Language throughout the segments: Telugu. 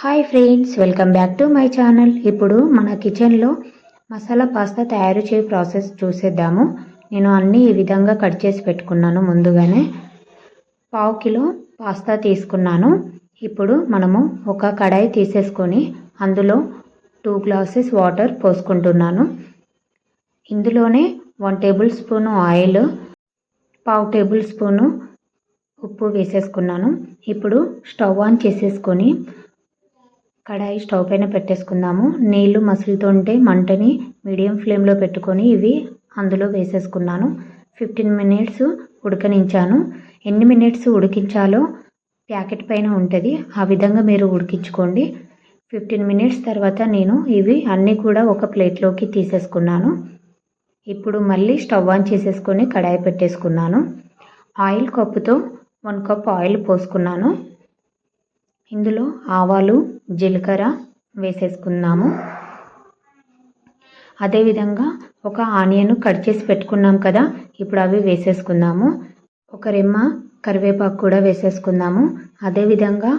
Hi friends welcome back to my channel ఇప్పుడు మన కిచెన్లో మసాలా పాస్తా తయారు చేయ ప్రాసెస్ చూసేద్దాము. నేను అన్నీ ఈ విధంగా కట్ చేసి పెట్టుకున్నాను ముందుగానే. పావు కిలో పాస్తా తీసుకున్నాను. ఇప్పుడు మనము ఒక కడాయి తీసేసుకొని అందులో టూ గ్లాసెస్ వాటర్ పోసుకుంటున్నాను. ఇందులోనే వన్ టేబుల్ స్పూను ఆయిల్ పావు టేబుల్ స్పూను ఉప్పు వేసేసుకున్నాను. ఇప్పుడు స్టవ్ ఆన్ చేసేసుకొని కడాయి స్టవ్ పైన పెట్టేసుకుందాము. నీళ్ళు మసులుతుంటే మంటని మీడియం ఫ్లేమ్లో పెట్టుకొని ఇవి అందులో వేసేసుకున్నాను. ఫిఫ్టీన్ మినిట్స్ ఉడకనించాను. ఎన్ని మినిట్స్ ఉడికించాలో ప్యాకెట్ పైన ఉంటుంది. ఆ విధంగా మీరు ఉడికించుకోండి. ఫిఫ్టీన్ మినిట్స్ తర్వాత నేను ఇవి అన్నీ కూడా ఒక ప్లేట్లోకి తీసేసుకున్నాను. ఇప్పుడు మళ్ళీ స్టవ్ ఆన్ చేసేసుకొని కడాయి పెట్టేసుకున్నాను. ఆయిల్ కప్పుతో వన్ కప్ ఆయిల్ పోసుకున్నాను. ఇందులో ఆవాలు జీలకర్ర వేసేసుకున్నాము. అదేవిధంగా ఒక ఆనియన్ కట్ చేసి పెట్టుకున్నాం కదా ఇప్పుడు అవి వేసేసుకున్నాము ఒక రెమ్మ కరివేపాకు కూడా వేసేసుకున్నాము అదేవిధంగా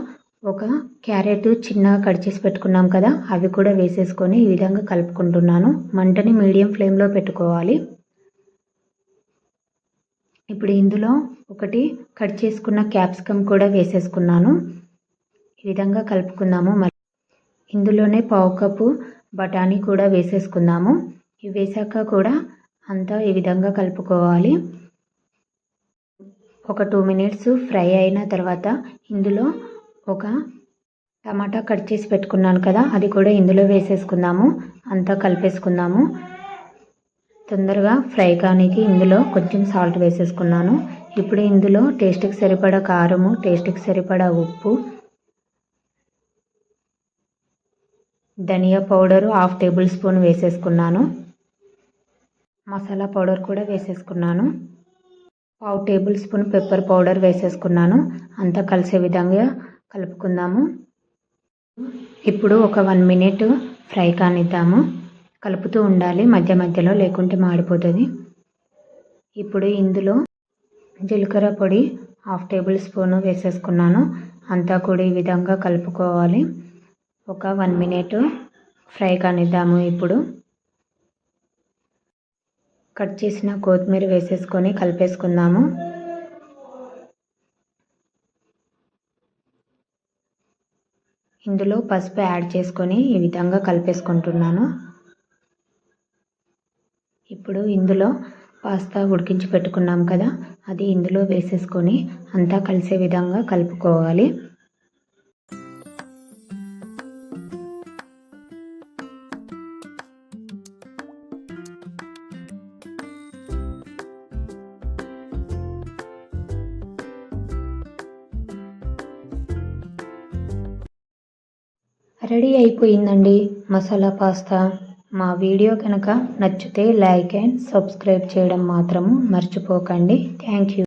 ఒక క్యారెట్ చిన్నగా కట్ చేసి పెట్టుకున్నాం కదా అవి కూడా వేసేసుకొని ఈ విధంగా కలుపుకుంటున్నాను. మంటని మీడియం ఫ్లేమ్లో పెట్టుకోవాలి. ఇప్పుడు ఇందులో ఒకటి కట్ చేసుకున్న క్యాప్సికమ్ కూడా వేసేసుకున్నాను. ఈ విధంగా కలుపుకుందాము. మళ్ళీ ఇందులోనే పావు కప్పు బఠానీ కూడా వేసేసుకుందాము. ఇవి వేసాక కూడా అంతా ఈ విధంగా కలుపుకోవాలి. ఒక టూ మినిట్స్ ఫ్రై అయిన తర్వాత ఇందులో ఒక టమాటా కట్ చేసి పెట్టుకున్నాను కదా అది కూడా ఇందులో వేసేసుకుందాము. అంతా కలిపేసుకుందాము. తొందరగా ఫ్రై కానికి ఇందులో కొంచెం సాల్ట్ వేసేసుకున్నాను. ఇప్పుడు ఇందులో టేస్ట్కి సరిపడా కారము టేస్ట్కి సరిపడా ఉప్పు ధనియా పౌడరు హాఫ్ టేబుల్ స్పూన్ వేసేసుకున్నాను. మసాలా పౌడర్ కూడా వేసేసుకున్నాను. పావు టేబుల్ స్పూన్ పెప్పర్ పౌడర్ వేసేసుకున్నాను. అంతా కలిసే విధంగా కలుపుకుందాము. ఇప్పుడు ఒక వన్ మినిట్ ఫ్రై కానిద్దాము. కలుపుతూ ఉండాలి మధ్య మధ్యలో లేకుంటే మాడిపోతుంది. ఇప్పుడు ఇందులో జీలకర్ర పొడి హాఫ్ టేబుల్ స్పూన్ వేసేసుకున్నాను. అంతా కూడా ఈ విధంగా కలుపుకోవాలి. ఒక వన్ మినిట్ ఫ్రై కానిద్దాము ఇప్పుడు. కట్ చేసిన కొత్తిమీర వేసేసుకొని కలిపేసుకుందాము. ఇందులో పసుపు యాడ్ చేసుకొని ఈ విధంగా కలిపేసుకుంటున్నాను. ఇప్పుడు ఇందులో పాస్తా ఉడికించి పెట్టుకున్నాం కదా అది ఇందులో వేసేసుకొని అంతా కలిసే విధంగా కలుపుకోవాలి. రెడీ అయిపోయిందండి మసాలా పాస్తా. మా వీడియో కనుక నచ్చితే లైక్ అండ్ సబ్స్క్రైబ్ చేయడం మాత్రము మర్చిపోకండి. Thank you.